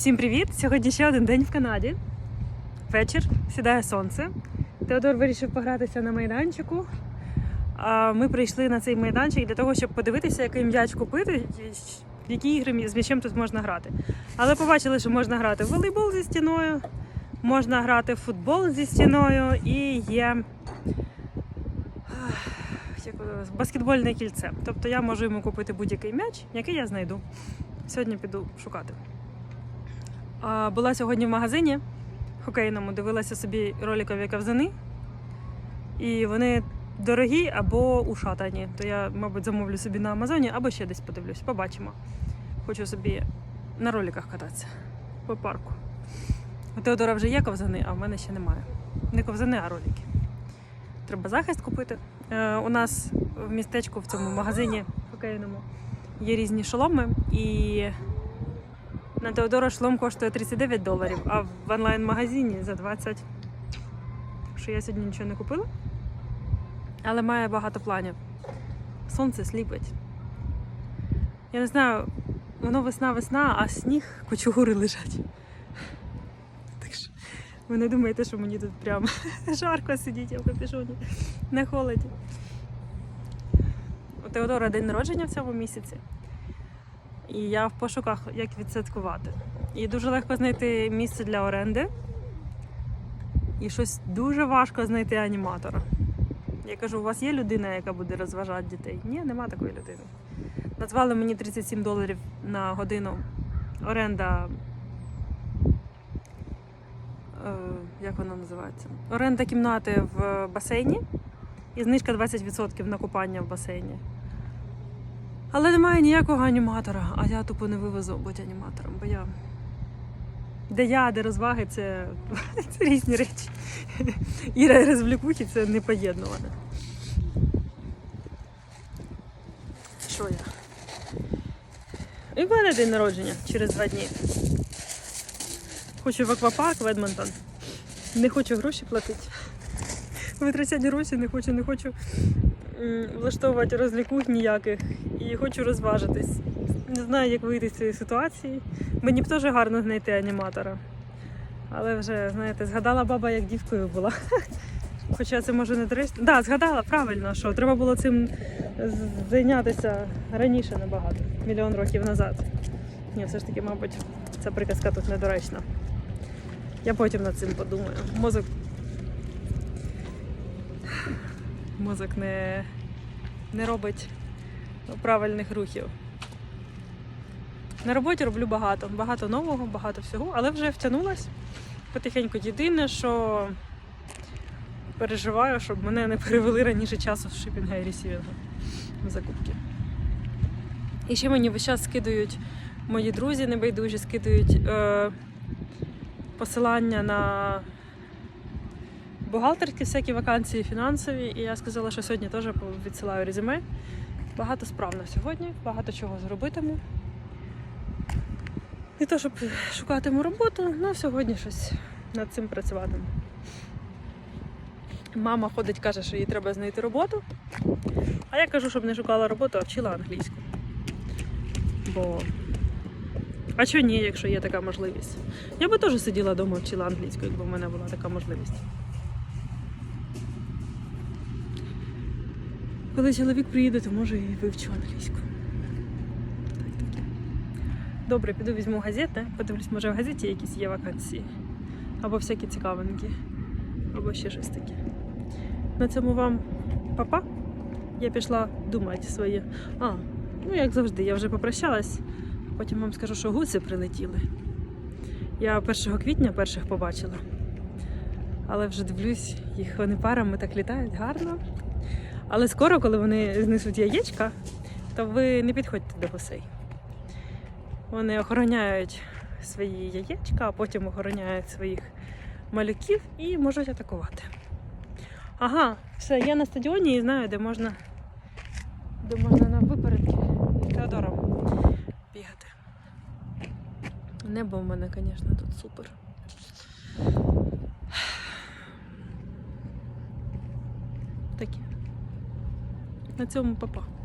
Всім привіт! Сьогодні ще один день в Канаді. Вечір, сідає сонце. Теодор вирішив погратися на майданчику. Ми прийшли на цей майданчик для того, щоб подивитися, який м'яч купити, які ігри з м'ячем тут можна грати. Але побачили, що можна грати в волейбол зі стіною, можна грати в футбол зі стіною і є баскетбольне кільце. Тобто я можу йому купити будь-який м'яч, який я знайду. Сьогодні піду шукати. Була сьогодні в магазині хокейному, дивилася собі роликові кавзани. І вони дорогі або ушатані. То я, мабуть, замовлю собі на Амазоні або ще десь подивлюсь. Побачимо. Хочу собі на роликах кататися по парку. У Теодора вже є ковзани, а в мене ще немає. Не ковзани, а ролики. Треба захист купити. Е, у нас в містечку в цьому магазині хокейному є різні шоломи, і на Теодора шолом коштує 39 доларів, а в онлайн-магазині за 20. Так що я сьогодні нічого не купила. Але має багато планів. Сонце сліпить. Я не знаю, воно весна-весна, а сніг кучугури лежать. Так що ви не думаєте, що мені тут прям жарко сидіти в капюшоні на холоді. У Теодора день народження в цьому місяці. І я в пошуках, як відсвяткувати. І дуже легко знайти місце для оренди. І щось дуже важко знайти аніматора. Я кажу, у вас є людина, яка буде розважати дітей? Ні, нема такої людини. Назвали мені 37 доларів на годину оренда. Е, як вона називається? Оренда кімнати в басейні і знижка 20% на купання в басейні. Але немає ніякого аніматора, а я тупо не вивезу бути аніматором, бо я. Де я, де розваги, це, це різні речі. Іра і розвлікухи це не поєднуване. Що я? І в мене день народження через два дні. Хочу в аквапарк в Едмонтон. Не хочу гроші платити. Витрачати гроші не хочу, не хочу влаштовувати розлікух ніяких і хочу розважитись. Не знаю, як вийти з цієї ситуації. Мені б теж гарно знайти аніматора. Але вже, знаєте, згадала баба, як дівкою була. Хоча це може не доречно. Так, да, згадала правильно, що треба було цим зайнятися раніше набагато, мільйон років назад. Ні, все ж таки, мабуть, ця приказка тут недоречна. Я потім над цим подумаю. Мозок. Мозок не, не робить правильних рухів. На роботі роблю багато, багато нового, багато всього, але вже втягнулась потихеньку. Єдине, що переживаю, щоб мене не перевели раніше часу в шипінга і в закупки. І ще мені весь час скидують мої друзі небайдужі, скидують е, посилання на бухгалтерські всякі вакансії, фінансові. І я сказала, що сьогодні теж відсилаю резюме. Багато справ на сьогодні, багато чого зробитиму. Не то, щоб шукатиму роботу, але сьогодні щось над цим працюватиму. Мама ходить, каже, що їй треба знайти роботу. А я кажу, щоб не шукала роботу, а вчила англійську. Бо. А що ні, якщо є така можливість? Я би теж сиділа вдома, вчила англійську, якби в мене була така можливість. Коли чоловік приїде, то може і вивчу англійську. Добре, піду візьму газети, подивлюсь, може в газеті якісь є вакансії. Або всякі цікавинки, або ще щось таке. На цьому вам папа. Я пішла думати своє. А, ну як завжди, я вже попрощалась. Потім вам скажу, що гуси прилетіли. Я 1 квітня перших побачила. Але вже дивлюсь, їх вони парами так літають гарно. Але скоро, коли вони знесуть яєчка, то ви не підходьте до гусей. Вони охороняють свої яєчка, а потім охороняють своїх малюків і можуть атакувати. Ага, все, я на стадіоні і знаю, де можна, де можна на випередки Теодором бігати. Небо в мене, звісно, тут супер. Таке. На цьому папа.